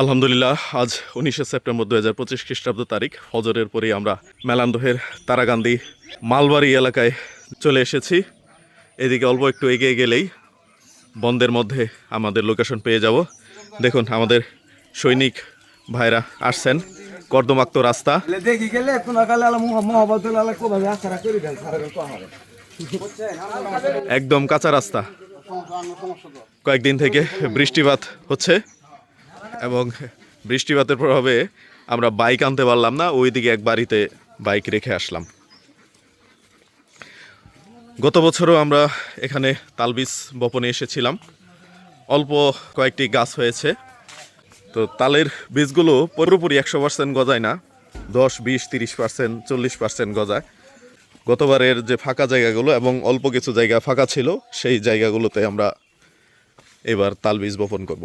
আলহামদুলিল্লাহ আজ উনিশে সেপ্টেম্বর দু হাজার পঁচিশ খ্রিস্টাব্দ তারিখ। ফজরের পরেই আমরা মেলান্দহের তারাকান্দি মালবাড়ি এলাকায় চলে এসেছি। এদিকে অল্প একটু এগিয়ে গেলেই বন্ধের মধ্যে আমাদের লোকেশন পেয়ে যাব। দেখুন আমাদের সৈনিক ভাইরা আসছেন। কর্দমাক্ত রাস্তা। হবে। একদম কাঁচা রাস্তা। কয়েকদিন থেকে বৃষ্টিপাত হচ্ছে। এবং বৃষ্টিপাতের প্রভাবে আমরা বাইক আনতে পারলাম না, ওইদিকে এক বাড়িতে বাইক রেখে আসলাম। গত বছরও আমরা এখানে তালবিজ বপনে এসেছিলাম। অল্প কয়েকটি গাছ হয়েছে। তো তালের বীজগুলো পুরোপুরি একশো পার্সেন্ট গজায় না, দশ, বিশ, তিরিশ পার্সেন্ট চল্লিশ পার্সেন্ট গজায়। গতবারের যে ফাঁকা জায়গাগুলো এবং অল্প কিছু জায়গা ফাঁকা ছিল, সেই জায়গাগুলোতে আমরা এবার তাল বীজ বপন করব।